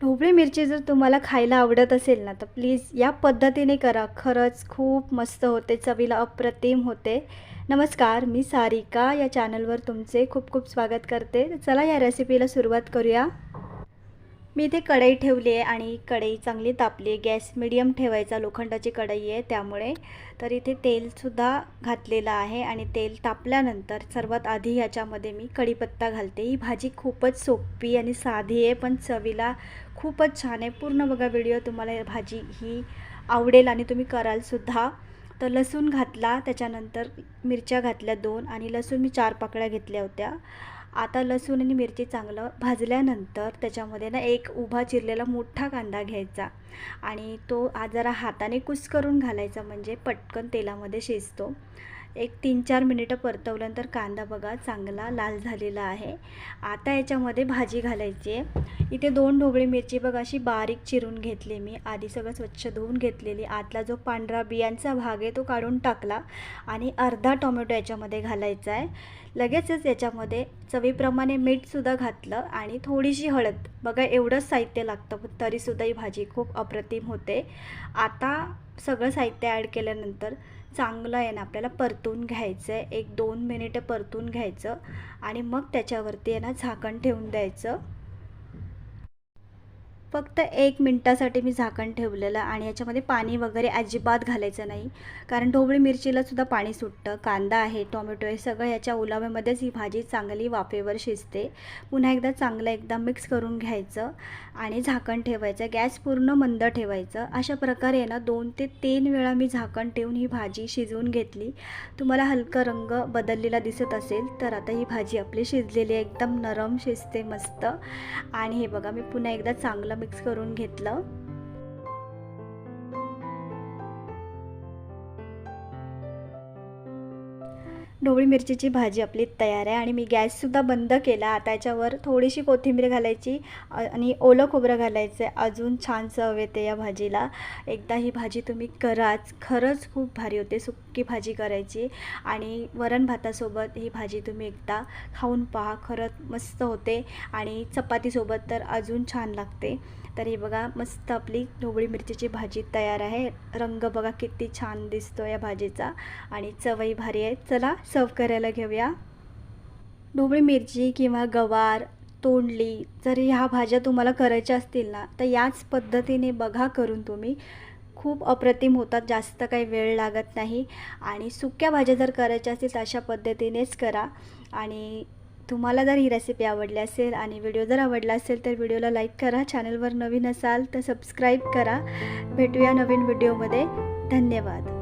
ढोबळी मिरची जर तुम्हाला खायला आवडत असेल ना तर प्लीज या पद्धतीने करा. खरंच खूप मस्त होते चवीला अप्रतिम होते. नमस्कार मी सारिका. या चॅनलवर तुमचे खूप खूप स्वागत करते. तर चला या रेसिपीला सुरुवात करूया. मी इथे कढई ठेवली आहे आणि कढई चांगली तापली आहे. गॅस मिडियम ठेवायचा लोखंडाची कढई आहे त्यामुळे. तर इथे तेलसुद्धा घातलेलं आहे आणि तेल तापल्यानंतर सर्वात आधी याच्यामध्ये मी कढीपत्ता घालते. ही भाजी खूपच सोपी आणि साधी आहे पण चवीला खूपच छान आहे. पूर्ण बघा व्हिडिओ तुम्हाला भाजी ही आवडेल आणि तुम्ही करालसुद्धा तर लसूण घातला त्याच्यानंतर मिरच्या घातल्या दोन आणि लसूण मी चार पाकळ्या घेतल्या होत्या. आता लसूण आणि मिरची चांगलं भाजल्यानंतर त्याच्यामध्ये ना एक उभा चिरलेला मोठा कांदा घ्यायचा. आणि तो आ जरा हाताने कुस करून घालायचा म्हणजे पटकन तेलामध्ये शिजतो. एक तीन चार मिनिटं परतवल्यानंतर कांदा बघा चांगला लाल झालेला आहे. आता याच्यामध्ये भाजी घालायची आहे. इथे दोन ढोबळी मिरची बघा अशी बारीक चिरून घेतली मी. आधी सगळं स्वच्छ धुवून घेतलेली. आतला जो पांढरा बियांचा भाग आहे तो काढून टाकला आणि अर्धा टोमॅटो याच्यामध्ये घालायचा आहे. लगेचच याच्यामध्ये चवीप्रमाणे मीठसुद्धा घातलं आणि थोडीशी हळद. बघा एवढंच साहित्य लागतं पण तरीसुद्धा ही भाजी खूप अप्रतिम होते. आता सगळं साहित्य ॲड केल्यानंतर चांगलं आहे ना आपल्याला परतून घ्यायचं आहे. एक दोन मिनिटं परतून घ्यायचं आणि मग त्याच्यावरती आहे ना झाकण ठेवून द्यायचं. फक्त एक मिनटासाठी मी झाकण ठेवलेलं आणि याच्यामध्ये पाणी वगैरे अजिबात घालायचं नाही. कारण ढोबळी मिरचीलासुद्धा पाणी सुटतं. कांदा आहे टोमॅटो आहे सगळं याच्या ओलाव्यामध्येच ही भाजी चांगली वाफेवर शिजते. पुन्हा एकदा चांगलं एकदा मिक्स करून घ्यायचं आणि झाकण ठेवायचं. गॅस पूर्ण मंद ठेवायचं. अशा प्रकारे ना दोन ते तीन वेळा मी झाकण ठेवून ही भाजी शिजवून घेतली. तुम्हाला हलका रंग बदललेला दिसत असेल तर आता ही भाजी आपली शिजलेली आहे. एकदम नरम शिजते मस्त. आणि हे बघा मी पुन्हा एकदा चांगलं मिक्स करून घेतलं. ढोबळी मिरचीची भाजी आपली तयार आहे आणि मी गॅससुद्धा बंद केला. आता याच्यावर थोडीशी कोथिंबीर घालायची आणि ओलं खोबरं घालायचं आहे. अजून छान चव येते या भाजीला. एकदा ही भाजी तुम्ही कराच. खरंच खूप भारी होते. सुक्की भाजी करायची. आणि वरण भातासोबत ही भाजी तुम्ही एकदा खाऊन पहा. खरंच मस्त होते. आणि चपातीसोबत तर अजून छान लागते. तर ही बघा मस्त आपली ढोबळी मिरचीची भाजी तयार आहे. रंग बघा किती छान दिसतो या भाजीचा. आणि चवही भारी आहे. चला सर्व करायला घेऊया. ढोबळी मिरची किंवा गवार तोंडली जर ह्या भाज्या तुम्हाला करायच्या असतील ना तर याच पद्धतीने बघा करून तुम्ही. खूप अप्रतिम होतात जास्त काही वेळ लागत नाही. आणि सुक्या भाज्या जर करायच्या असतील तर अशा पद्धतीनेच करा. आणि तुम्हाला जर ही रेसिपी आवडली असेल आणि व्हिडिओ जर आवडला असेल तर व्हिडिओला लाईक करा. चॅनलवर नवीन असाल तर सबस्क्राईब करा. भेटूया नवीन व्हिडिओमध्ये धन्यवाद.